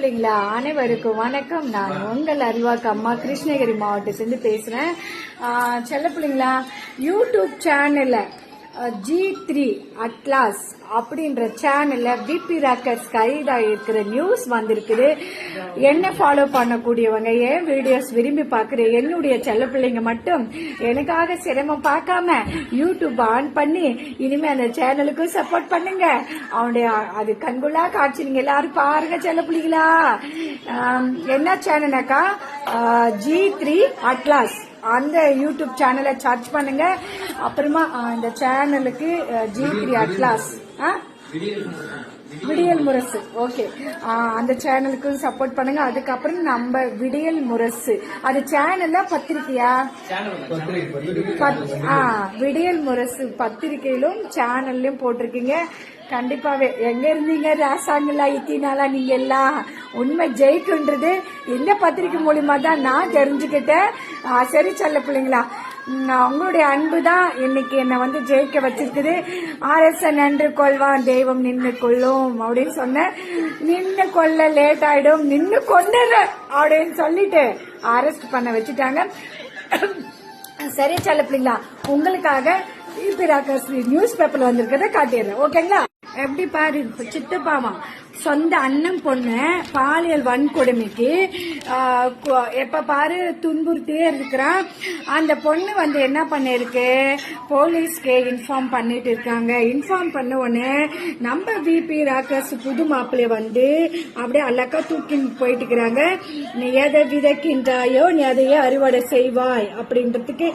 பிள்ளைங்களா அனைவருக்கும் வணக்கம். நான் உங்கள் அறிவாக்கு அம்மா கிருஷ்ணகிரி மாவட்டத்திலிருந்து பேசுறேன். செல்ல பிள்ளைங்களா யூடியூப் சேனல்ல ஜி த்ரீ அட்லாஸ் அப்படின்ற சேனல்ல பிபி ராக்கர்ஸ் கைதா இருக்கிற நியூஸ் வந்திருக்குது. என்ன ஃபாலோ பண்ணக்கூடியவங்க ஏன் வீடியோஸ் விரும்பி பார்க்குற என்னுடைய செல்ல பிள்ளைங்க மட்டும் எனக்காக சிரமம் பார்க்காம யூடியூப் ஆன் பண்ணி இனிமே அந்த சேனலுக்கும் சப்போர்ட் பண்ணுங்க. அவனுடைய அது கண்குள்ளா காட்சி. நீங்க எல்லாரும் பாருங்க செல்ல பிள்ளைங்களா என்ன சேனல்னாக்கா ஜி த்ரீ அட்லாஸ் அந்த யூடியூப் சேனலை சர்ச் பண்ணுங்க. அப்புறமா இந்த சேனலுக்கு ஜி த்ரீ அட்லாஸ். ஆ? விடியல் முரசு. ஓகே. அந்த சேனலுக்கு சப்போர்ட் பண்ணுங்க. அதுக்கப்புறம் நம்ம விடியல் முரசு. அது சேனல்ல பத்திரிக்கையா? பத்- ஆ, விடியல் முரசு பத்திரிக்கையிலும் சேனல்லையும் போட்டிருக்கீங்க. கண்டிப்பாவே. எங்க இருந்தீங்க ராசாங்களா இத்தினாலா நீங்க எல்லாம்? உண்மை ஜெயிக்குன்றது இந்த பத்திரிக்கை மூலியமா தான் நான் தெரிஞ்சுக்கிட்டேன். சரி செல்ல பிள்ளைங்களா. ம், உங்களுடைய அன்பு தான் இன்னைக்கு என்னை வந்து ஜெயிக்க வச்சிருக்குது. ஆர்எஸ்என் நின்று கொள்வான் தெய்வம் நின்று கொள்ளும் அப்படின்னு சொன்னேன். நின்று கொள்ள லேட் ஆயிடும் நின்று கொண்டுற அப்படின்னு சொல்லிட்டு அரெஸ்ட் பண்ண வச்சுட்டாங்க. சரி சலப்பிங்களா உங்களுக்காக நியூஸ் பேப்பர்ல வந்திருக்கிறத காட்டிடுறேன். ஓகேங்களா எப்படி பாரு சித்துப்பாமா சொந்த அண்ணன் பொண்ணு பாலியல் வன்கொடுமைக்கு எப்ப பாரு துன்புறுத்தியே இருக்கிறான். அந்த பொண்ணு வந்து என்ன பண்ணிருக்கு? போலீஸ்க்கு இன்ஃபார்ம் பண்ணிட்டு இருக்காங்க. இன்ஃபார்ம் பண்ண உடனே நம்ம பிபி ராக்கர்ஸ் புது மாப்பிள்ளை வந்து அப்படியே அழகா தூக்கி போயிட்டு இருக்கிறாங்க. நீ எதை விதைக்கின்றாயோ நீ அதையே அறுவடை செய்வாய் அப்படின்றதுக்கு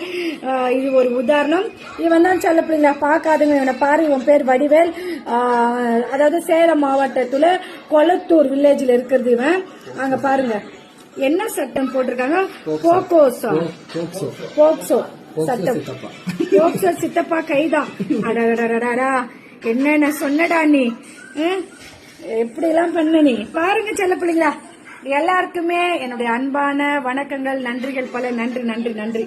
இது ஒரு உதாரணம். இவன் தான் சொல்ல பிள்ளைங்க பார்க்காதவங்க இவனை பாரு இவன் பேர் வடிவேல். அதாவது சேலம் மாவட்டத்துல கொளத்தூர் வில்லேஜ்ல இருக்கிறது இவன். அங்க பாருங்க. என்ன சட்டம் போட்டிருக்காங்க? போக்கோசோ போக்சோ சட்டம். போக்சோ சித்தப்பா கைதான் அடடடடடா என்னென்ன சொன்னடா நீ? எப்படி எல்லாம் பண்ண நீ? பாருங்க செல்ல பிள்ளைங்களா. எல்லாருக்குமே என்னுடைய அன்பான வணக்கங்கள் நன்றிகள் பல. நன்றி நன்றி நன்றி.